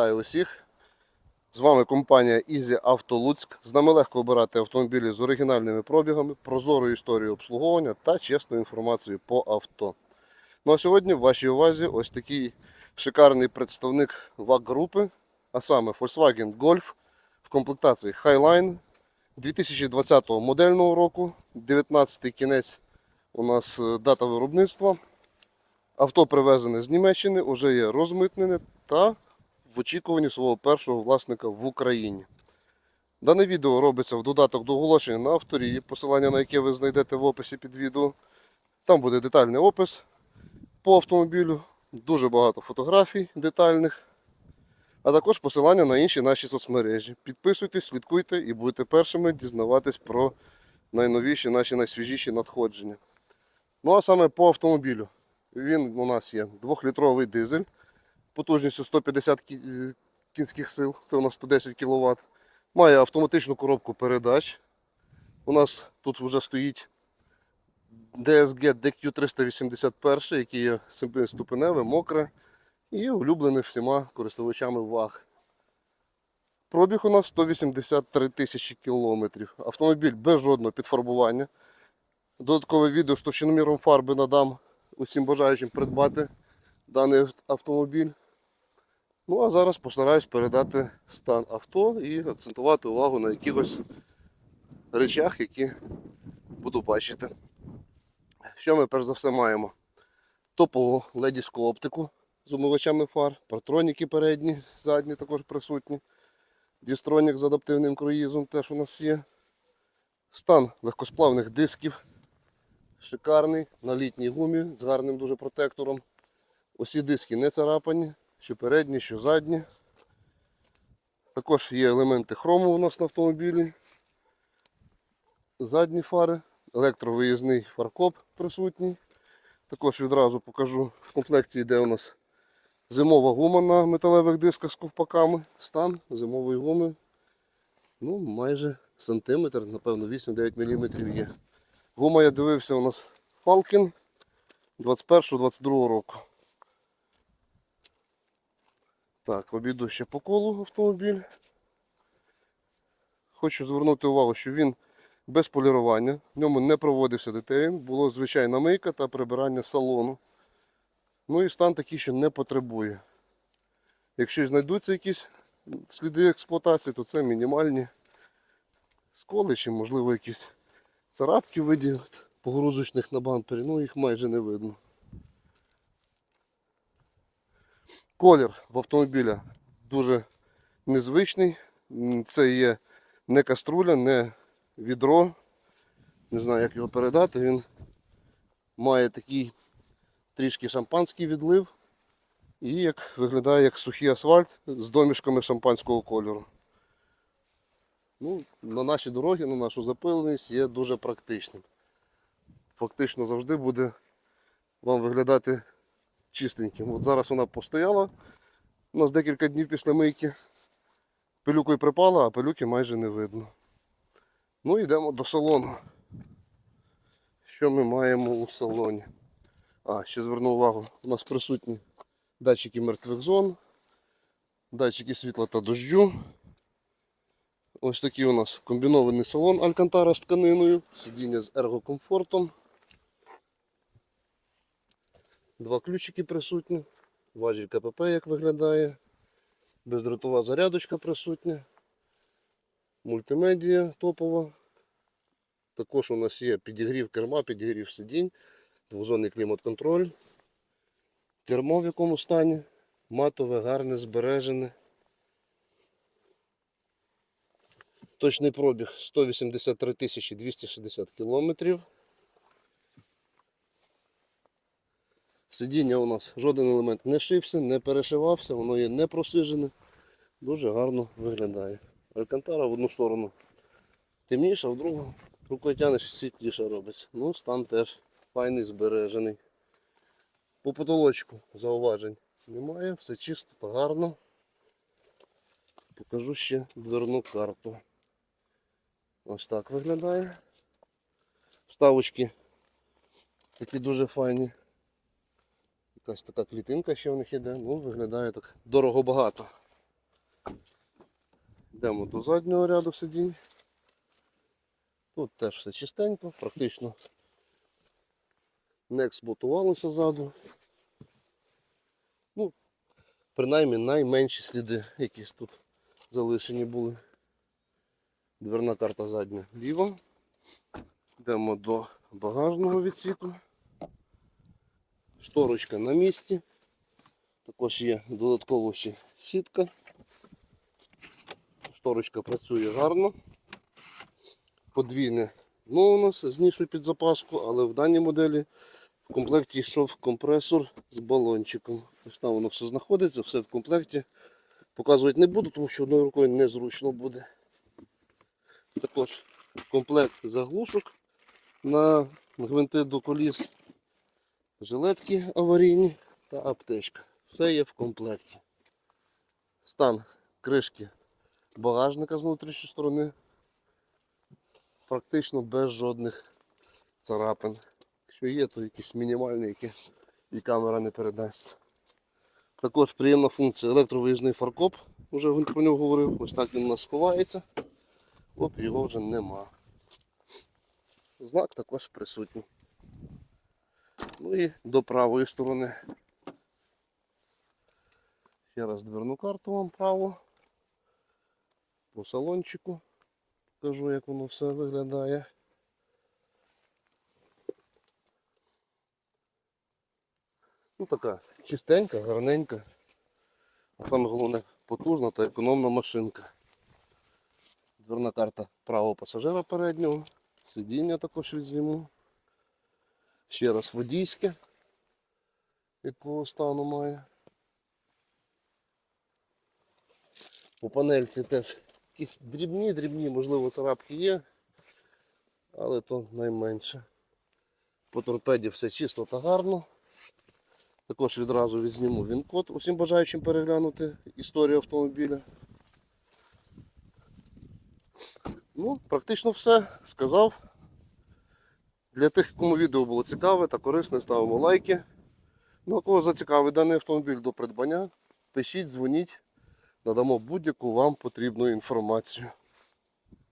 Вітаю усіх! З вами компанія Easy Auto Луцьк. З нами легко обирати автомобілі з оригінальними пробігами, прозорою історією обслуговування та чесною інформацією по авто. Ну а сьогодні в вашій увазі ось такий шикарний представник ВАГ-групи, а саме Volkswagen Golf в комплектації Highline 2020 модельного року, 19 кінець у нас е, дата виробництва. Авто привезене з Німеччини, вже є розмитнене та в очікуванні свого першого власника в Україні. Дане відео робиться в додаток до оголошення на авторії, посилання на яке ви знайдете в описі під відео. Там буде детальний опис по автомобілю, дуже багато фотографій детальних, а також посилання на інші наші соцмережі. Підписуйтесь, слідкуйте і будете першими дізнаватись про найновіші наші найсвіжіші надходження. Ну а саме по автомобілю. Він у нас є 2-літровий дизель потужністю 150 е, кінських сил, це у нас 110 кВт. Має автоматичну коробку передач. У нас тут вже стоїть DSG DQ381, який є ступеневе, мокре і улюблене всіма користувачами ВАГ. Пробіг у нас 183 тисячі кілометрів. Автомобіль без жодного підфарбування. Додаткове відео з товщиноміром фарби надам усім бажаючим придбати даний автомобіль. Ну а зараз постараюсь передати стан авто і акцентувати увагу на якихось речах, які буду бачити. Що ми перш за все маємо? Топову ледівську оптику з умивачами фар, партроніки передні, задні також присутні. Дістронік з адаптивним круїзом теж у нас є. Стан легкосплавних дисків. Шикарний на літній гумі з гарним дуже протектором. Усі диски не царапані, що передні, що задні. Також є елементи хрому у нас на автомобілі. Задні фари, електровиїзний фаркоп присутній. Також відразу покажу в комплекті йде у нас зимова гума на металевих дисках з ковпаками. Стан зимової гуми ну, майже сантиметр, напевно 8-9 мм є. Гума я дивився у нас Falcon 21-22 року. Так, обійду ще по колу автомобіль. Хочу звернути увагу, що він без полірування, в ньому не проводився детейлінг, було звичайна мийка та прибирання салону. Ну і стан такий, що не потребує. Якщо знайдуться якісь сліди експлуатації, то це мінімальні сколи чи можливо якісь царапки виді погрузочних на бампері, ну їх майже не видно. Колір в автомобіля дуже незвичний. Це є не каструля, не відро. Не знаю, як його передати. Він має такий трішки шампанський відлив. І як виглядає як сухий асфальт з домішками шампанського кольору. Ну, на наші дороги, на нашу запиленість є дуже практичним. Фактично завжди буде вам виглядати чистеньким. От зараз вона постояла у нас декілька днів після мийки. Пилюкою припала, а пилюки майже не видно. Ну йдемо до салону. Що ми маємо у салоні? А, ще зверну увагу, у нас присутні датчики мертвих зон, датчики світла та дождю. Ось такий у нас комбінований салон Алькантара з тканиною, сидіння з ергокомфортом. Два ключики присутні, важіль КПП як виглядає, бездротова зарядочка присутня, мультимедія топова. Також у нас є підігрів керма, підігрів сидінь, двозонний клімат-контроль. Кермо в якому стані, матове, гарне, збережене. Точний пробіг 183 260 кілометрів. Сидіння у нас жоден елемент не шився, не перешивався, воно є не просижене, дуже гарно виглядає. Алькантара в одну сторону темніша, в другу рукою тянеш світліше робиться. Ну, стан теж файний, збережений. По потолочку зауважень немає, все чисто та гарно. Покажу ще дверну карту. Ось так виглядає. Вставочки такі дуже файні. Якась така клітинка ще в них іде, ну виглядає так дорого багато. Йдемо до заднього ряду сидінь. Тут теж все чистенько, практично не експлуатувалося ззаду. Ну, принаймні найменші сліди якісь тут залишені були. Дверна карта задня ліва. Йдемо до багажного відсіку. Шторочка на місці. Також є додатково ще сітка. Шторочка працює гарно. Подвійне дно у нас з нішою під запаску, але в даній моделі в комплекті йшов компресор з балончиком. Ось там воно все знаходиться, все в комплекті. Показувати не буду, тому що одною рукою незручно буде. Також комплект заглушок на гвинти до коліс, жилетки аварійні та аптечка. Все є в комплекті. Стан кришки багажника з внутрішньої сторони. Практично без жодних царапин. Якщо є, то якісь мінімальні, які і камера не передасть. Також приємна функція електровиїзний фаркоп. Вже про нього говорив. Ось так він у нас ховається. Оп, його вже нема. Знак також присутній. Ну і до правої сторони. Ще раз дверну карту вам право. По салончику. Покажу, як воно все виглядає. Ну така чистенька, гарненька. А саме головне потужна та економна машинка. Дверна карта правого пасажира переднього. Сидіння також відзніму. Ще раз водійське, якого стану має. По панельці теж якісь дрібні, дрібні, можливо, царапки є, але то найменше. По торпеді все чисто та гарно. Також відразу відзніму він-код усім бажаючим переглянути історію автомобіля. Ну, практично все сказав. Для тих, кому відео було цікаве та корисне, ставимо лайки. Ну, а кого зацікавить даний автомобіль до придбання, пишіть, дзвоніть, надамо будь-яку вам потрібну інформацію.